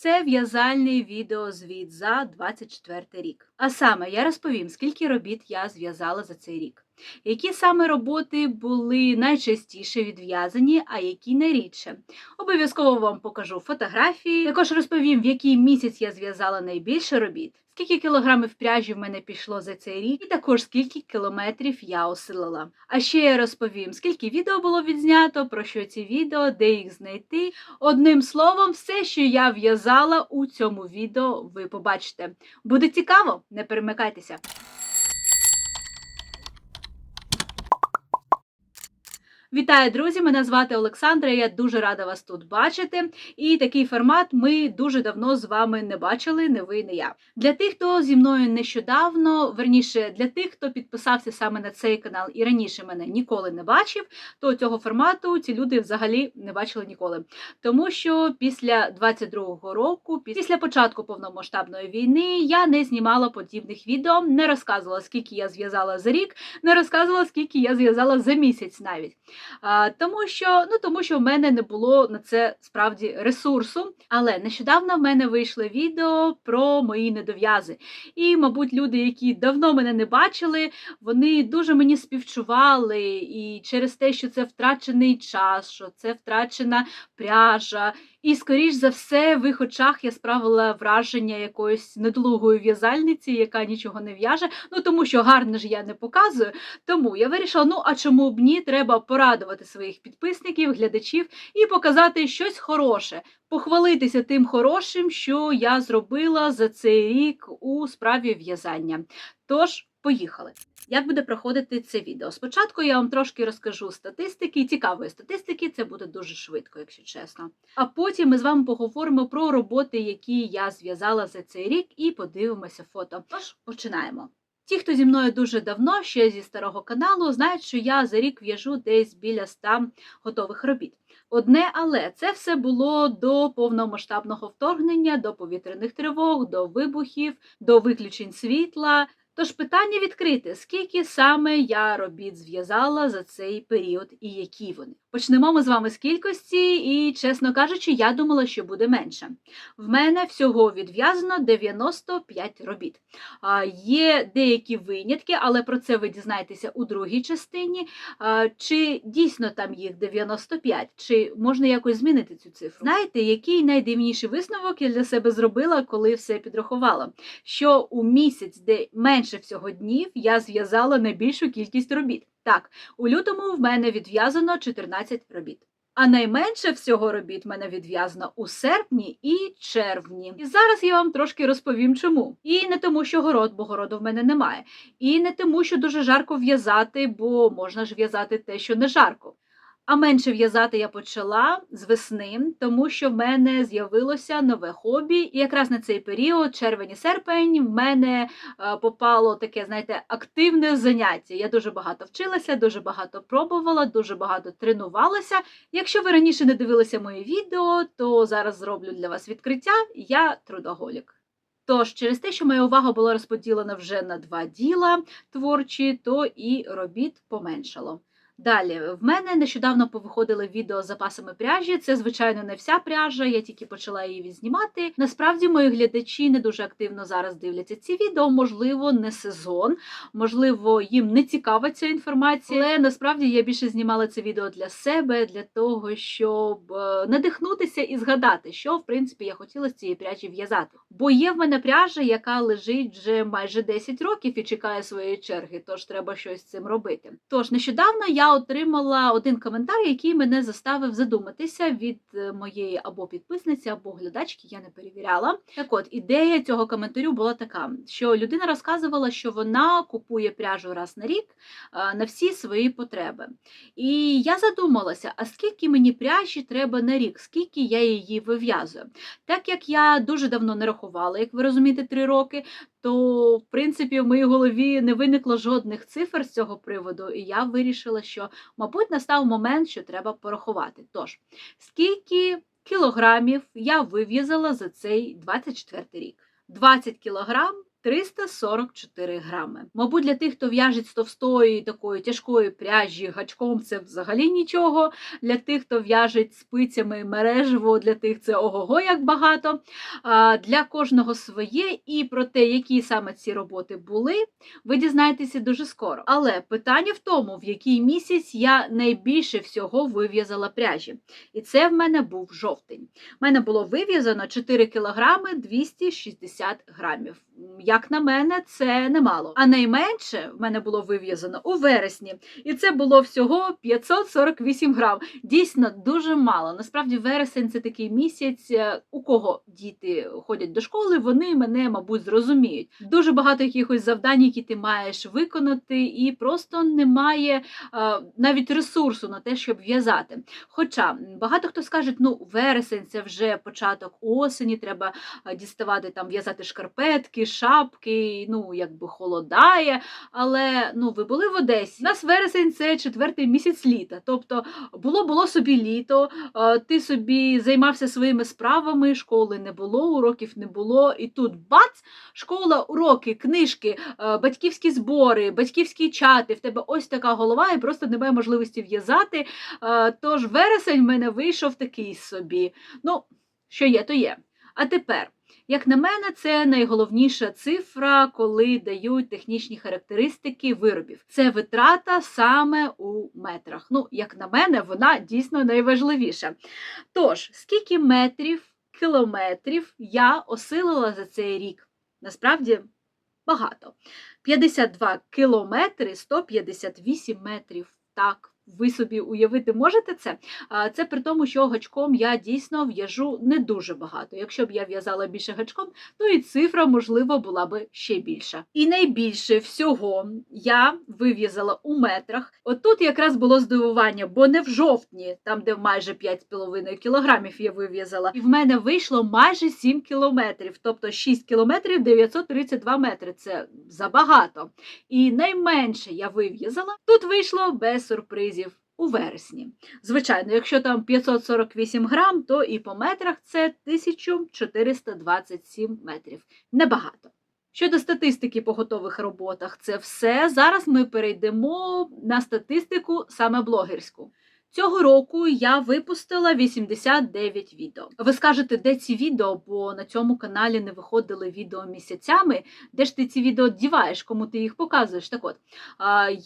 Це в'язальний відеозвіт за 24 рік. А саме я розповім, скільки робіт я зв'язала за цей рік. Які саме роботи були найчастіше відв'язані, а які найрідше. Обов'язково вам покажу фотографії. Також розповім, в який місяць я зв'язала найбільше робіт, скільки кілограмів пряжі в мене пішло за цей рік, і також скільки кілометрів я осилила. А ще я розповім, скільки відео було відзнято, про що ці відео, де їх знайти. Одним словом, все, що я в'язала у цьому відео, ви побачите. Буде цікаво, не перемикайтеся. Вітаю, друзі! Мене звати Олександра. Я дуже рада вас тут бачити. І такий формат ми дуже давно з вами не бачили, не ви, не я. Для тих, хто зі мною нещодавно, верніше для тих, хто підписався саме на цей канал і раніше мене ніколи не бачив, то цього формату ці люди взагалі не бачили ніколи. Тому що після 22-го року, після початку повномасштабної війни, я не знімала подібних відео, не розказувала, скільки я зв'язала за рік, не розказувала, скільки я зв'язала за місяць навіть. Тому що ну тому що в мене не було на це справді ресурсу. Але нещодавно в мене вийшло відео про мої недов'язи. І, мабуть, люди, які давно мене не бачили, вони дуже мені співчували. І через те, що це втрачений час, що це втрачена пряжа. І, скоріш за все, в їх очах я справила враження якоїсь недолугої в'язальниці, яка нічого не в'яже. Ну тому що гарно ж я не показую. Тому я вирішила: ну а чому б ні, треба порадувати своїх підписників, глядачів і показати щось хороше, похвалитися тим хорошим, що я зробила за цей рік у справі в'язання. Тож, поїхали. Як буде проходити це відео? Спочатку я вам трошки розкажу статистики, цікавої статистики, це буде дуже швидко, якщо чесно. А потім ми з вами поговоримо про роботи, які я зв'язала за цей рік, і подивимося фото. Тож починаємо. Ті, хто зі мною дуже давно, ще зі старого каналу, знають, що я за рік в'яжу десь біля 100 готових робіт. Одне, але це все було до повномасштабного вторгнення, до повітряних тривог, до вибухів, до виключень світла. Тож питання відкрите: скільки саме я робіт зв'язала за цей період і які вони? Почнемо ми з вами з кількості, і, чесно кажучи, я думала, що буде менше. В мене всього відв'язано 95 робіт. Є деякі винятки, але про це ви дізнаєтеся у другій частині. Чи дійсно там їх 95, чи можна якось змінити цю цифру? Знаєте, який найдивніший висновок я для себе зробила, коли все підрахувала? Що у місяць, де менше всього днів, я зв'язала найбільшу кількість робіт. Так, у лютому в мене відв'язано 14 робіт. А найменше всього робіт мене відв'язано у серпні і червні. І зараз я вам трошки розповім, чому. І не тому, що город, бо городу в мене немає. І не тому, що дуже жарко в'язати, бо можна ж в'язати те, що не жарко. А менше в'язати я почала з весни, тому що в мене з'явилося нове хобі. І якраз на цей період, червень і серпень, в мене е, попало таке, знаєте, активне заняття. Я дуже багато вчилася, дуже багато пробувала, дуже багато тренувалася. Якщо ви раніше не дивилися мої відео, то зараз зроблю для вас відкриття. Я трудоголік. Тож, через те, що моя увага була розподілена вже на два діла творчі, то і робіт поменшало. Далі, в мене нещодавно повиходили відео з запасами пряжі. Це, звичайно, не вся пряжа, я тільки почала її відзнімати. Насправді, мої глядачі не дуже активно зараз дивляться ці відео, можливо, не сезон, можливо, їм не цікава ця інформація. Але насправді я більше знімала це відео для себе, для того, щоб е, надихнутися і згадати, що в принципі я хотіла з цієї пряжі в'язати. Бо є в мене пряжа, яка лежить вже майже 10 років і чекає своєї черги, тож треба щось з цим робити. Тож нещодавно я отримала один коментар, який мене заставив задуматися від е, моєї або підписниці, або глядачки. Я не перевіряла. Так от ідея цього коментарю була така: що людина розказувала, що вона купує пряжу раз на рік е, на всі свої потреби. І я задумалася, а скільки мені пряжі треба на рік, скільки я її вив'язую. Так як я дуже давно не рахувала, як ви розумієте, три роки, то в принципі в моїй голові не виникло жодних цифр з цього приводу, і я вирішила, що, мабуть, настав момент, що треба порахувати. Тож, скільки кілограмів я вив'язала за цей 24 рік? 20 кілограм 344 грами. Мабуть, для тих, хто в'яжеть з товстої такої тяжкої пряжі гачком, це взагалі нічого. Для тих, хто в'яжеть спицями мережево, для тих це ого-го як багато. Для кожного своє, і про те, які саме ці роботи були, ви дізнаєтеся дуже скоро. Але питання в тому, в який місяць я найбільше всього вив'язала пряжі. І це в мене був жовтень. У мене було вив'язано 4 кілограми 260 грамів. Як на мене, це немало. А найменше в мене було вив'язано у вересні, і це було всього 548 грам. Дійсно дуже мало. Насправді, вересень це такий місяць, е, у кого діти ходять до школи, вони мене, мабуть, зрозуміють. Дуже багато якихось завдань, які ти маєш виконати, і просто немає е, навіть ресурсу на те, щоб в'язати. Хоча багато хто скаже, ну вересень це вже початок осені, треба е, діставати там в'язати шкарпетки, шапки, ну якби холодає. Але ну ви були в Одесі. У нас вересень це четвертий місяць літа. Тобто було було собі літо, е, ти собі займався своїми справами, школи не було, уроків не було. І тут бац, школа, уроки, книжки, е, батьківські збори, батьківські чати. В тебе ось така голова, і просто немає можливості в'язати. Е, Тож вересень в мене вийшов такий собі. Ну, що є, то є. А тепер. Як на мене, це найголовніша цифра, коли дають технічні характеристики виробів. Це витрата саме у метрах. Ну, як на мене, вона дійсно найважливіша. Тож, скільки метрів, кілометрів я осилила за цей рік? Насправді багато. 52 кілометри 158 метрів. Так. Ви собі уявити можете це? Це при тому, що гачком я дійсно в'яжу не дуже багато. Якщо б я в'язала більше гачком, то і цифра, можливо, була би ще більша. І найбільше всього я вив'язала у метрах. Отут якраз було здивування, бо не в жовтні, там де майже 5,5 кілограмів я вив'язала, і в мене вийшло майже 7 кілометрів, тобто 6 кілометрів 932 метри. Це забагато. І найменше я вив'язала, тут вийшло без сюрпризів. У вересні. Звичайно, якщо там 548 грам, то і по метрах це 1427 метрів. Небагато. Щодо статистики по готових роботах, це все. Зараз ми перейдемо на статистику саме блогерську. Цього року я випустила 89 відео. Ви скажете, де ці відео, бо на цьому каналі не виходили відео місяцями. Де ж ти ці відео діваєш, кому ти їх показуєш? Так от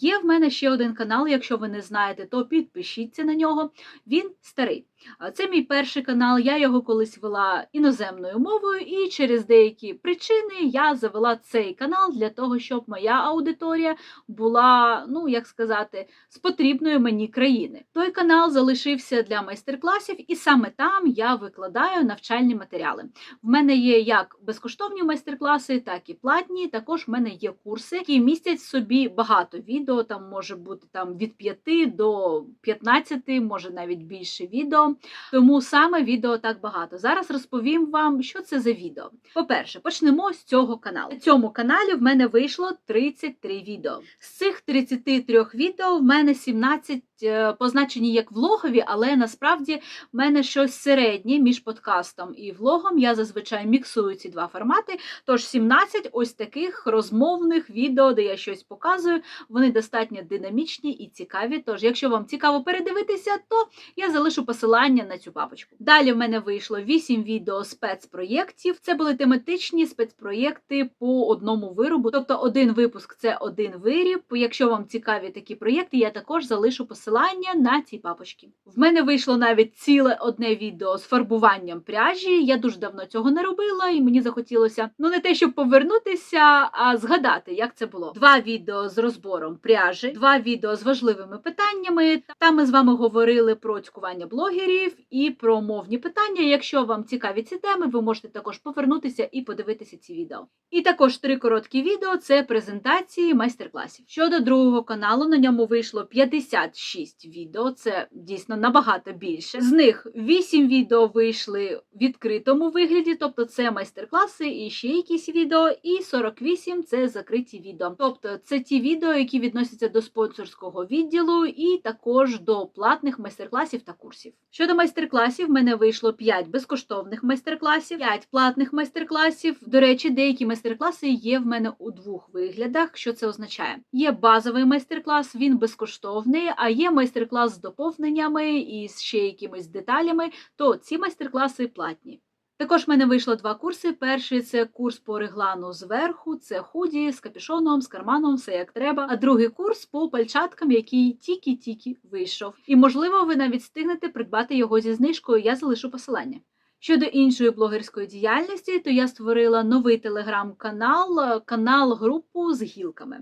є в мене ще один канал. Якщо ви не знаєте, то підпишіться на нього. Він старий. А, Це мій перший канал. Я його колись вела іноземною мовою, і через деякі причини я завела цей канал для того, щоб моя аудиторія була, ну як сказати, з потрібної мені країни. Той канал залишився для майстер-класів, і саме там я викладаю навчальні матеріали. В мене є як безкоштовні майстер-класи, так і платні. Також в мене є курси, які містять собі багато відео. Там може бути там від 5 до 15, може навіть більше відео. Тому саме відео так багато. Зараз розповім вам, що це за відео. По-перше, почнемо з цього каналу. На цьому каналі в мене вийшло 33 відео. З цих 33 відео в мене 17 е, позначені як влогові, але насправді в мене щось середнє між подкастом і влогом. Я зазвичай міксую ці два формати. Тож 17 ось таких розмовних відео, де я щось показую. Вони достатньо динамічні і цікаві. Тож, якщо вам цікаво передивитися, то я залишу посилання на цю папочку. Далі в мене вийшло 8 відео спецпроєктів. Це були тематичні спецпроєкти по одному виробу. Тобто один випуск це один виріб. Якщо вам цікаві такі проєкти, я також залишу посилання на ці папочки. В мене вийшло навіть ціле одне відео з фарбуванням пряжі. Я дуже давно цього не робила, і мені захотілося ну не те, щоб повернутися, а згадати, як це було. Два відео з розбором пряжі, два відео з важливими питаннями. Там ми з вами говорили про цькування блогерів і про мовні питання. Якщо вам цікаві ці теми, ви можете також повернутися і подивитися ці відео. І також три короткі відео це презентації майстер-класів. Щодо другого каналу, на ньому вийшло 56 відео. Це дійсно набагато більше. З них 8 відео вийшли в відкритому вигляді, тобто це майстер-класи і ще якісь відео, і 48 це закриті відео. Тобто це ті відео, які відносяться до спонсорського відділу, і також до платних майстер-класів та курсів. Щодо майстер-класів, в мене вийшло 5 безкоштовних майстер-класів, 5 платних майстер-класів. До речі, деякі майстер-класи є в мене у двох виглядах. Що це означає? Є базовий майстер-клас, він безкоштовний, а є майстер-клас з доповненнями і з ще якимись деталями, то ці майстер-класи платні. Також в мене вийшло два курси. Перший це курс по реглану зверху, це худі з капюшоном, з карманом, все як треба. А другий курс по пальчаткам, який тільки-тільки вийшов. І можливо, ви навіть встигнете придбати його зі знижкою. Я залишу посилання. Щодо іншої блогерської діяльності, то я створила новий телеграм-канал, канал-групу з гілками.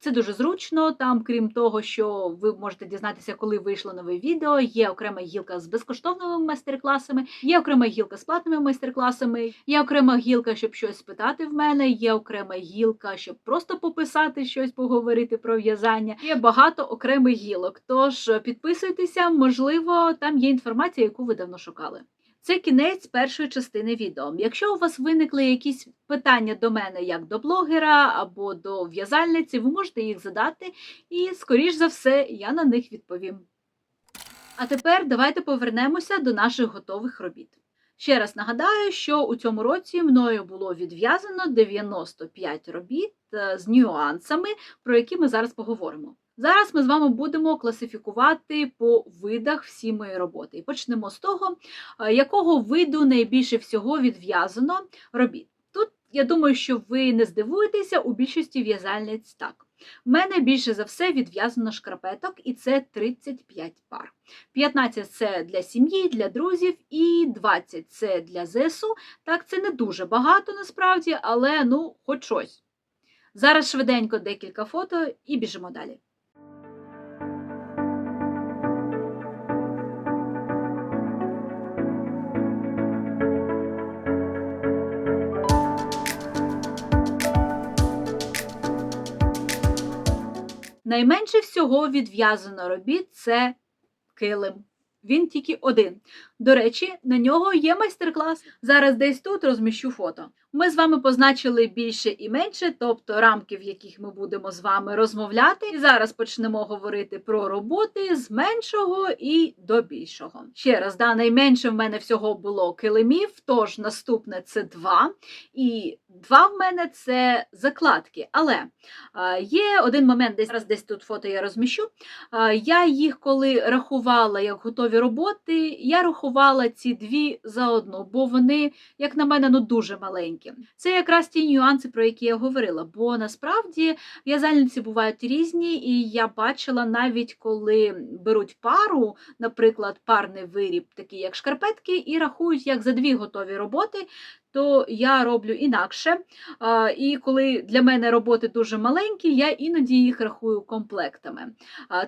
Це дуже зручно. Там, крім того, що ви можете дізнатися, коли вийшло нове відео. Є окрема гілка з безкоштовними майстер-класами, є окрема гілка з платними майстер-класами, є окрема гілка, щоб щось спитати в мене, є окрема гілка, щоб просто пописати щось, поговорити про в'язання. Є багато окремих гілок. Тож підписуйтеся, можливо, там є інформація, яку ви давно шукали. Це кінець першої частини відео. Якщо у вас виникли якісь питання до мене як до блогера або до в'язальниці, ви можете їх задати, і, скоріш за все, я на них відповім. А тепер давайте повернемося до наших готових робіт. Ще раз нагадаю, що у цьому році мною було відв'язано 95 робіт е, з нюансами, про які ми зараз поговоримо. Зараз ми з вами будемо класифікувати по видах всі мої роботи. І почнемо з того, е, якого виду найбільше всього відв'язано робіт. Тут я думаю, що ви не здивуєтеся у більшості в'язальниць так. В мене більше за все відв'язано шкарпеток, і це 35 пар. 15 це для сім'ї, для друзів, і 20 це для ЗСУ. Так, це не дуже багато насправді, але ну, хоч щось. Зараз швиденько декілька фото і біжимо далі. Найменше всього відв'язано робіт це килим. Він тільки один. До речі, на нього є майстер-клас. Зараз десь тут розміщу фото. Ми з вами позначили більше і менше, тобто рамки, в яких ми будемо з вами розмовляти. І зараз почнемо говорити про роботи з меншого і до більшого. Ще раз, да, найменше в мене всього було килимів, тож наступне це два. І два в мене це закладки. Але є один момент, десь десь тут фото я розміщу. Я їх коли рахувала як готові роботи, я рахувала ці дві заодно, бо вони, як на мене, ну дуже маленькі. Це якраз ті нюанси, про які я говорила. Бо насправді в'язальниці бувають різні, і я бачила навіть коли беруть пару, наприклад, парний виріб, такий як шкарпетки, і рахують як за дві готові роботи. То я роблю інакше. І коли для мене роботи дуже маленькі, я іноді їх рахую комплектами.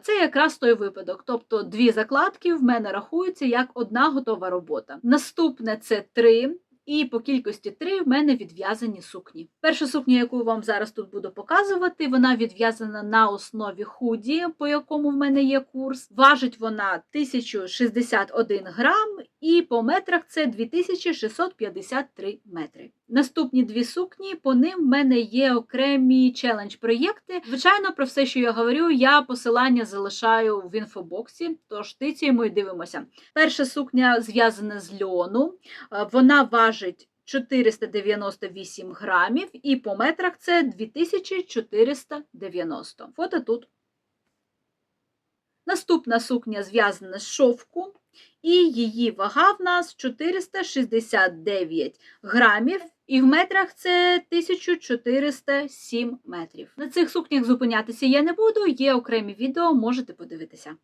Це якраз той випадок. Тобто дві закладки в мене рахуються як одна готова робота. Наступне це три. І по кількості три в мене відв'язані сукні. Перша сукня, яку вам зараз тут буду показувати, вона відв'язана на основі худі, по якому в мене є курс. Важить вона 1061 грам, і по метрах це 2653 метри. Наступні дві сукні, по ним в мене є окремі челендж-проєкти. Звичайно, про все, що я говорю, я посилання залишаю в інфобоксі, тож тицюємо і дивимося. Перша сукня зв'язана з льону, вона важить 498 грамів, і по метрах це 2490. Фото тут. Наступна сукня зв'язана з шовку, і її вага в нас 469 грамів, і в метрах це 1407 метрів. На цих сукнях зупинятися я не буду, є окремі відео, можете подивитися.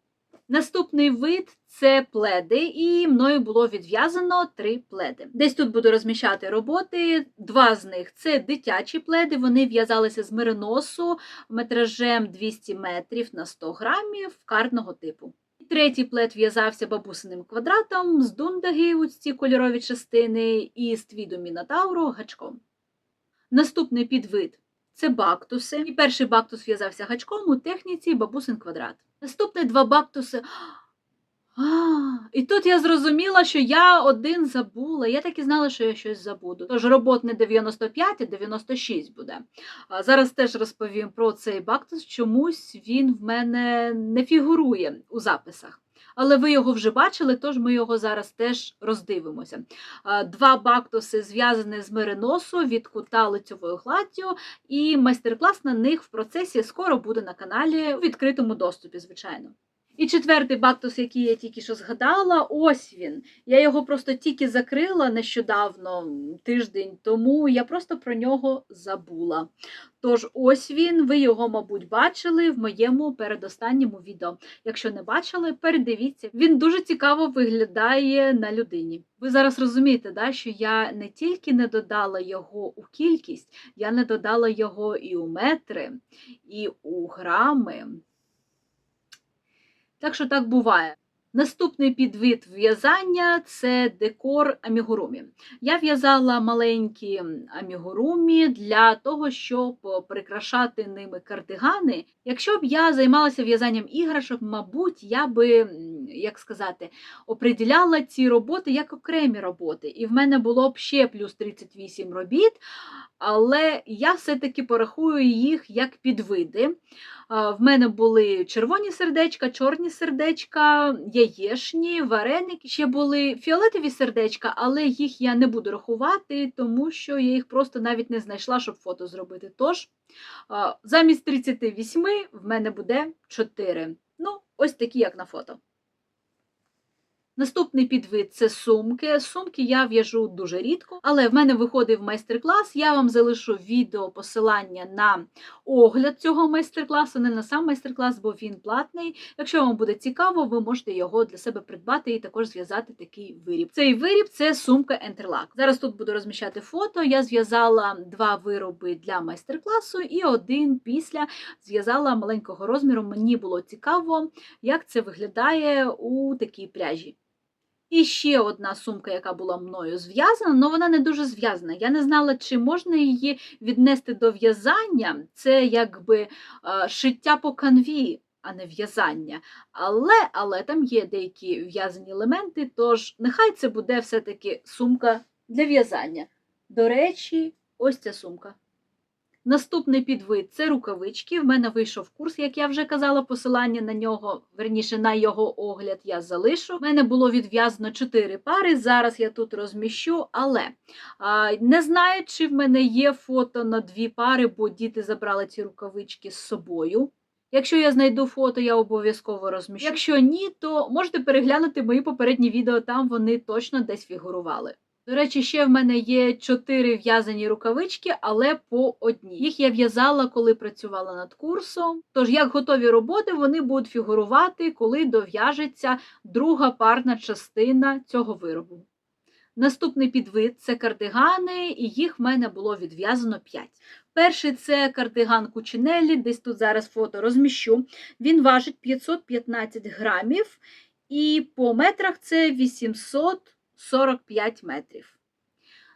Наступний вид це пледи, і мною було відв'язано три пледи. Десь тут буду розміщати роботи. Два з них це дитячі пледи. Вони в'язалися з мериносу метражем 200 метрів на 100 грамів картного типу. Третій плет в'язався бабусиним квадратом з дундаги, у ці кольорові частини, і з твіду мінотавру гачком. Наступний підвид це бактуси. І перший бактус в'язався гачком у техніці бабусин квадрат. Наступні два бактуси. А, і тут я зрозуміла, що я один забула. Я так і знала, що я щось забуду. Тож робот не 95, а 96 буде. А зараз теж розповім про цей бактус. Чомусь він в мене не фігурує у записах. Але ви його вже бачили, тож ми його зараз теж роздивимося. Два бактуси зв'язані з мериносу від кута лицьовою гладдю, і майстер-клас на них в процесі скоро буде на каналі у відкритому доступі, звичайно. І четвертий бактус, який я тільки що згадала, ось він. Я його просто тільки закрила нещодавно, тиждень тому, я просто про нього забула. Тож ось він, ви його, мабуть, бачили в моєму передостанньому відео. Якщо не бачили, передивіться. Він дуже цікаво виглядає на людині. Ви зараз розумієте, да, що я не тільки не додала його у кількість, я не додала його і у метри, і у грами. Так що так буває. Наступний підвид в'язання це декор амігурумі. Я в'язала маленькі амігурумі для того, щоб прикрашати ними кардигани. Якщо б я займалася в'язанням іграшок, мабуть, я би, як сказати, оприділяла ці роботи як окремі роботи. І в мене було б ще плюс 38 робіт, але я все-таки порахую їх як підвиди. В мене були червоні сердечка, чорні сердечка, яєшні, вареники. Ще були фіолетові сердечка, але їх я не буду рахувати, тому що я їх просто навіть не знайшла, щоб фото зробити. Тож замість 38 в мене буде 4. Ну, ось такі, як на фото. Наступний підвид це сумки. Сумки я в'яжу дуже рідко, але в мене виходив майстер-клас. Я вам залишу відео посилання на огляд цього майстер-класу, не на сам майстер-клас, бо він платний. Якщо вам буде цікаво, ви можете його для себе придбати і також зв'язати такий виріб. Цей виріб це сумка Enterlock. Зараз тут буду розміщати фото. Я зв'язала два вироби для майстер-класу і один після зв'язала маленького розміру. Мені було цікаво, як це виглядає у такій пряжі. І ще одна сумка, яка була мною зв'язана, але вона не дуже зв'язана. Я не знала, чи можна її віднести до в'язання. Це якби е, шиття по канві, а не в'язання. Але, але там є деякі в'язані елементи, тож нехай це буде все-таки сумка для в'язання. До речі, ось ця сумка. Наступний підвид це рукавички. В мене вийшов курс, як я вже казала, посилання на нього, верніше на його огляд я залишу. В мене було відв'язано 4 пари. Зараз я тут розміщу, але а, не знаю, чи в мене є фото на дві пари, бо діти забрали ці рукавички з собою. Якщо я знайду фото, я обов'язково розміщу. Якщо ні, то можете переглянути мої попередні відео, там вони точно десь фігурували. До речі, ще в мене є чотири в'язані рукавички, але по одній. Їх я в'язала, коли працювала над курсом. Тож, як готові роботи, вони будуть фігурувати, коли дов'яжеться друга парна частина цього виробу. Наступний підвид це кардигани, і їх в мене було відв'язано 5. Перший це кардиган Кучинеллі, десь тут зараз фото розміщу. Він важить 515 грамів, і по метрах це 845 метрів.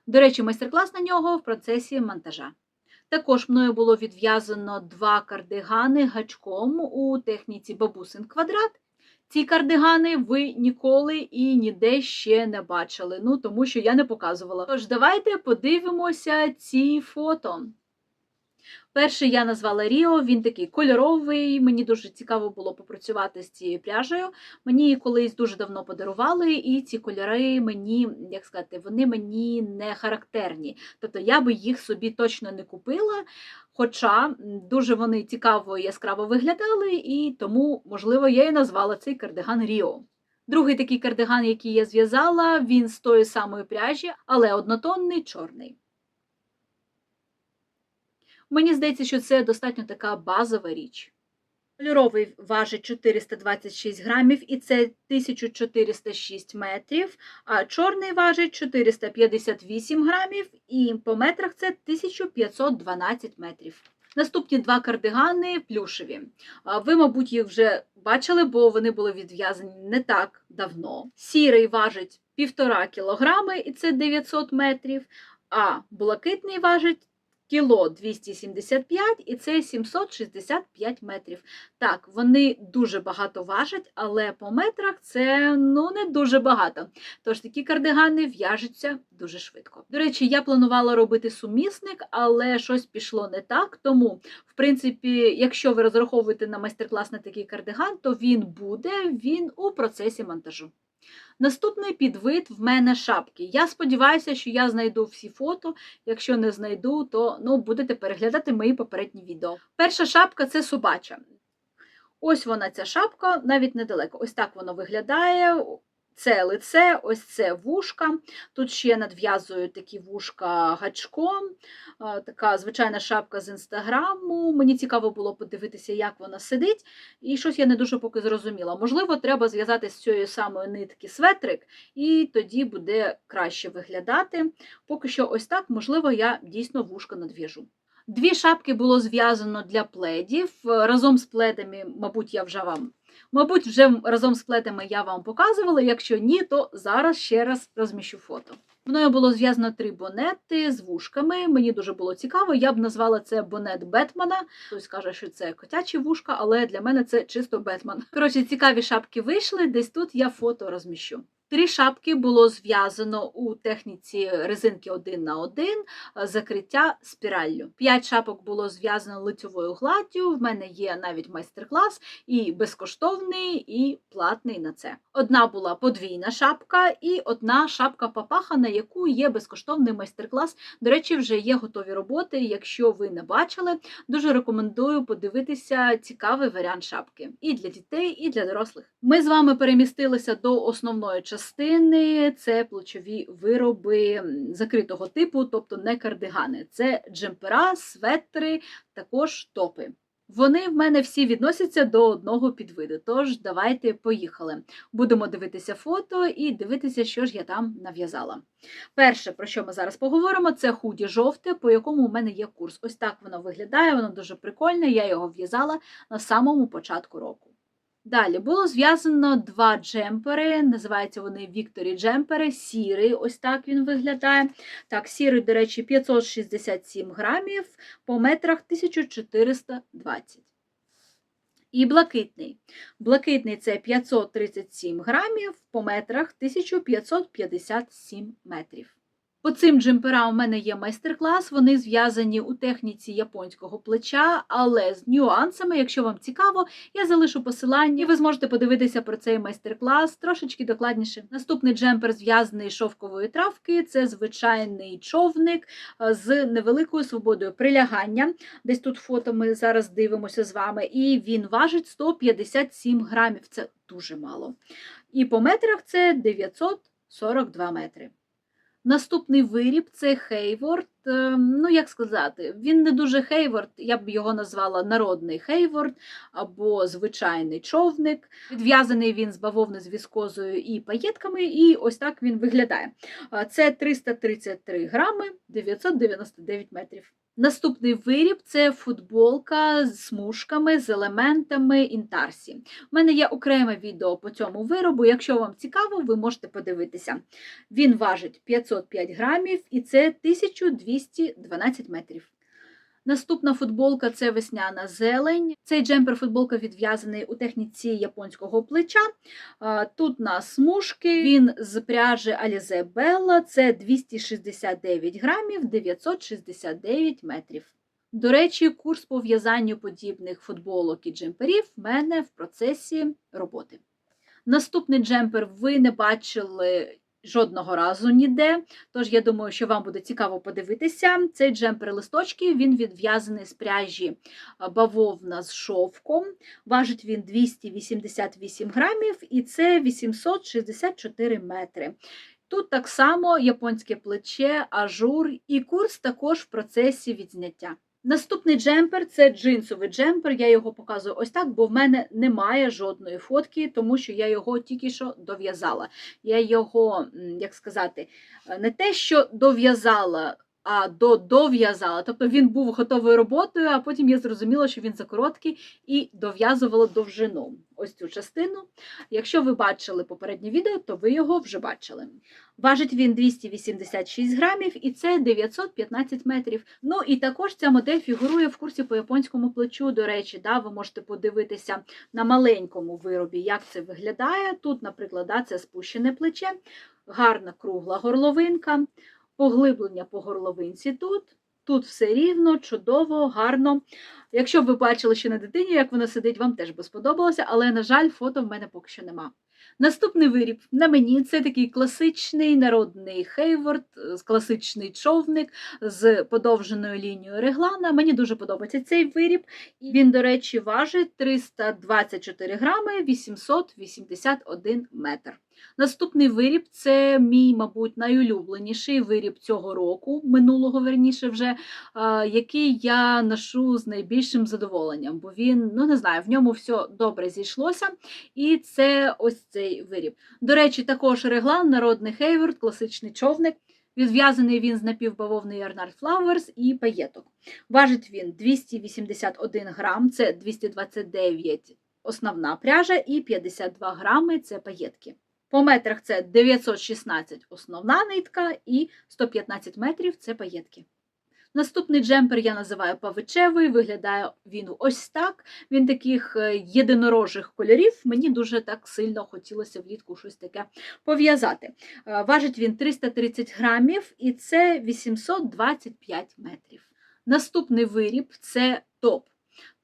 До речі, майстер-клас на нього в процесі монтажа. Також мною було відв'язано два кардигани гачком у техніці бабусин квадрат. Ці кардигани ви ніколи і ніде ще не бачили, ну тому що я не показувала. Тож давайте подивимося ці фото. Перший я назвала Ріо, він такий кольоровий. Мені дуже цікаво було попрацювати з цією пряжею. Мені колись дуже давно подарували, і ці кольори мені, як сказати, вони мені не характерні. Тобто я би їх собі точно не купила. Хоча дуже вони цікаво і яскраво виглядали, і тому, можливо, я і назвала цей кардиган Ріо. Другий такий кардиган, який я зв'язала, він з тої самої пряжі, але однотонний чорний. Мені здається, що це достатньо така базова річ. Кольоровий важить 426 грамів, і це 1406 метрів, а чорний важить 458 грамів, і по метрах це 1512 метрів. Наступні два кардигани плюшеві. Ви, мабуть, їх вже бачили, бо вони були відв'язані не так давно. Сірий важить 1,5 кг, і це 900 метрів, а блакитний важить кіло 275 і це 765 метрів. Так, вони дуже багато важать, але по метрах це ну не дуже багато. Тож такі кардигани в'яжуться дуже швидко. До речі, я планувала робити сумісник, але щось пішло не так. Тому, в принципі, якщо ви розраховуєте на майстер-клас на такий кардиган, то він буде він у процесі монтажу. Наступний підвид в мене шапки. Я сподіваюся, що я знайду всі фото. Якщо не знайду, то ну, будете переглядати мої попередні відео. Перша шапка це собача. Ось вона, ця шапка, навіть недалеко. Ось так воно виглядає. Це лице, ось це вушка. Тут ще надв'язую такі вушка гачком. Така звичайна шапка з інстаграму. Мені цікаво було подивитися, як вона сидить. І щось я не дуже поки зрозуміла. Можливо, треба зв'язати з цієї самої нитки светрик, і тоді буде краще виглядати. Поки що, ось так, можливо, я дійсно вушка надв'яжу. Дві шапки було зв'язано для пледів. Разом з пледами, мабуть, я вже вам. Мабуть, вже разом з плетами я вам показувала. Якщо ні, то зараз ще раз розміщу фото. Мною було зв'язано три бонети з вушками. Мені дуже було цікаво. Я б назвала це бонет Бетмена. Хтось каже, що це котячі вушка, але для мене це чисто Бетман. Коротше, цікаві шапки вийшли. Десь тут я фото розміщу. Три шапки було зв'язано у техніці резинки 1 на 1 закриття спіраллю. П'ять шапок було зв'язано лицьовою гладдю. В мене є навіть майстер-клас і безкоштовний, і платний на це. Одна була подвійна шапка, і одна шапка папаха, на яку є безкоштовний майстер-клас. До речі, вже є готові роботи. Якщо ви не бачили, дуже рекомендую подивитися цікавий варіант шапки і для дітей, і для дорослих. Ми з вами перемістилися до основної частини. Це плечові вироби закритого типу, тобто не кардигани. Це джемпера, светри, також топи. Вони в мене всі відносяться до одного підвиду. Тож давайте поїхали. Будемо дивитися фото і дивитися, що ж я там нав'язала. Перше, про що ми зараз поговоримо, це худі жовте, по якому у мене є курс. Ось так воно виглядає, воно дуже прикольне. Я його в'язала на самому початку року. Далі було зв'язано два джемпери, називаються вони Вікторі джемпери, сірий, ось так він виглядає. Так, сірий, до речі, 567 грамів, по метрах 1420. І блакитний. Блакитний це 537 грамів, по метрах 1557 метрів. По цим джемперам у мене є майстер-клас, вони зв'язані у техніці японського плеча, але з нюансами, якщо вам цікаво, я залишу посилання, і ви зможете подивитися про цей майстер-клас трошечки докладніше. Наступний джемпер зв'язаний з шовкової травки, це звичайний човник з невеликою свободою прилягання. Десь тут фото ми зараз дивимося з вами, і він важить 157 грамів. Це дуже мало. І по метрах це 942 метри. Наступний виріб це Хейворд. Ну, як сказати, він не дуже Хейворд, я б його назвала народний Хейворд або звичайний човник. Відв'язаний він з бавовни з віскозою і паєтками, і ось так він виглядає. Це 333 грами 999 метрів. Наступний виріб це футболка з смужками, з елементами інтарсі. У мене є окреме відео по цьому виробу. Якщо вам цікаво, ви можете подивитися. Він важить 505 грамів і це 1212 метрів. Наступна футболка це весняна зелень. Цей джемпер-футболка відв'язаний у техніці японського плеча. Тут на смужки, він з пряжі Alize Bella, це 269 грамів 969 метрів. До речі, курс по в'язанню подібних футболок і джемперів в мене в процесі роботи. Наступний джемпер ви не бачили жодного разу ніде. Тож, я думаю, що вам буде цікаво подивитися. Цей джемпер листочки він відв'язаний з пряжі бавовна з шовком. Важить він 288 грамів, і це 864 метри. Тут так само японське плече, ажур, і курс також в процесі відзняття. Наступний джемпер це джинсовий джемпер. Я його показую ось так, бо в мене немає жодної фотки, тому що я його тільки що дов'язала. Я його, як сказати, не те, що дов'язала, а до дов'язала. Тобто він був готовою роботою, а потім я зрозуміла, що він закороткий і дов'язувала довжину. Ось цю частину. Якщо ви бачили попереднє відео, то ви його вже бачили. Важить він 286 грамів і це 915 метрів. Ну і також ця модель фігурує в курсі по японському плечу. До речі, да, ви можете подивитися на маленькому виробі, як це виглядає. Тут, наприклад, да, це спущене плече, гарна кругла горловинка, поглиблення по горловинці тут. Тут все рівно, чудово, гарно. Якщо б ви бачили ще на дитині, як вона сидить, вам теж би сподобалося, але, на жаль, фото в мене поки що нема. Наступний виріб на мені це такий класичний народний хейворд, класичний човник з подовженою лінією реглана. Мені дуже подобається цей виріб. І Він, до речі, важить 324 грами 881 метр. Наступний виріб це мій, мабуть, найулюбленіший виріб цього року, минулого верніше вже, е, який я ношу з найбільшим задоволенням, бо він, ну не знаю, в ньому все добре зійшлося. І це ось цей виріб. До речі, також реглан, народний хейверд, класичний човник. Відв'язаний він з напівбавовної Yarnard Flowers і паєток. Важить він 281 грам, це 229 основна пряжа, і 52 грами це паєтки. По метрах це 916 основна нитка і 115 метрів це паєтки. Наступний джемпер я називаю павичевий, виглядає він ось так. Він таких е, єдинорожих кольорів. Мені дуже так сильно хотілося влітку щось таке пов'язати. Е, Важить він 330 грамів і це 825 метрів. Наступний виріб це топ.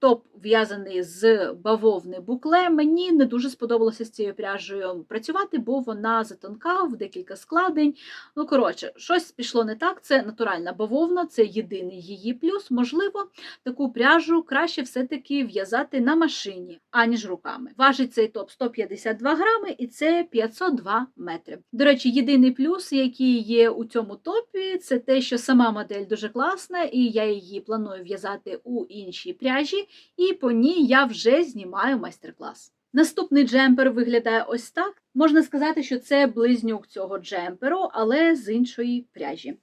Топ в'язаний з бавовни букле. Мені не дуже сподобалося з цією пряжею працювати, бо вона затонка в декілька складень. Ну, коротше, щось пішло не так. Це натуральна бавовна, це єдиний її плюс. Можливо, таку пряжу краще все-таки в'язати на машині, аніж руками. Важить цей топ 152 грами і це 502 метри. До речі, єдиний плюс, який є у цьому топі, це те, що сама модель дуже класна, і я її планую в'язати у іншій пряжі, і по ній я вже знімаю майстер-клас. Наступний джемпер виглядає ось так. Можна сказати, що це близнюк цього джемперу, але з іншої пряжі.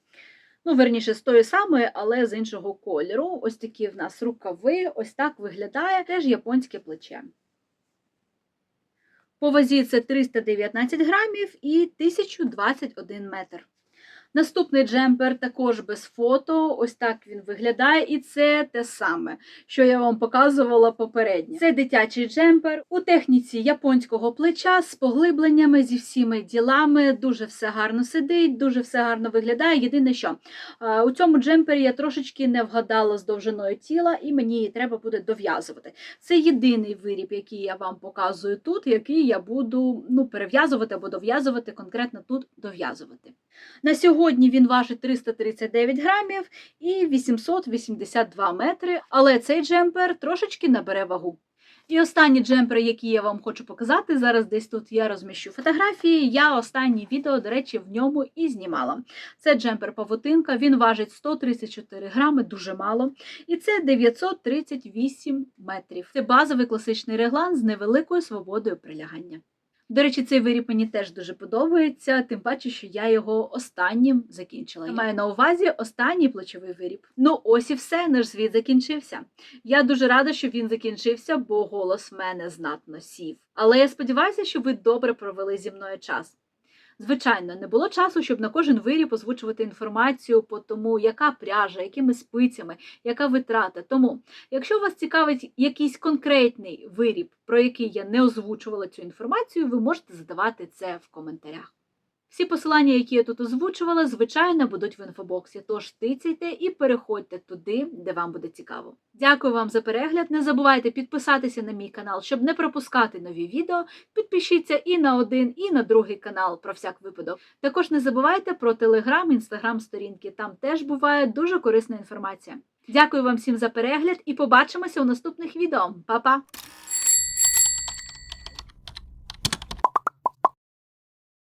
Ну, верніше, з тої самої, але з іншого кольору. Ось такі в нас рукави, ось так виглядає теж японське плече. По вазі це 319 грамів і 1021 метр. Наступний джемпер також без фото. Ось так він виглядає, і це те саме, що я вам показувала попередньо. Це дитячий джемпер у техніці японського плеча з поглибленнями зі всіми ділами. Дуже все гарно сидить, дуже все гарно виглядає. Єдине, що е, у цьому джемпері я трошечки не вгадала з довжиною тіла, і мені її треба буде дов'язувати. Це єдиний виріб, який я вам показую тут, який я буду ну, перев'язувати або дов'язувати, конкретно тут дов'язувати. На сьогодні він важить 339 грамів і 882 метри, але цей джемпер трошечки набере вагу. І останні джемпери, які я вам хочу показати, зараз десь тут я розміщу фотографії. Я останнє відео, до речі, в ньому і знімала. Це джемпер павутинка, він важить 134 грами, дуже мало. І це 938 метрів. Це базовий класичний реглан з невеликою свободою прилягання. До речі, цей виріб мені теж дуже подобається, тим паче, що я його останнім закінчила. Я маю на увазі останній плечовий виріб. Ну, ось і все, наш звіт закінчився. Я дуже рада, що він закінчився, бо голос в мене знатно сів. Але я сподіваюся, що ви добре провели зі мною час. Звичайно, не було часу, щоб на кожен виріб озвучувати інформацію по тому, яка пряжа, якими спицями, яка витрата. Тому, якщо вас цікавить якийсь конкретний виріб, про який я не озвучувала цю інформацію, ви можете задавати це в коментарях. Всі посилання, які я тут озвучувала, звичайно, будуть в інфобоксі, тож тицяйте і переходьте туди, де вам буде цікаво. Дякую вам за перегляд. Не забувайте підписатися на мій канал, щоб не пропускати нові відео. Підпишіться і на один, і на другий канал про всяк випадок. Також не забувайте про телеграм, інстаграм сторінки. Там теж буває дуже корисна інформація. Дякую вам всім за перегляд і побачимося у наступних відео. Па-па!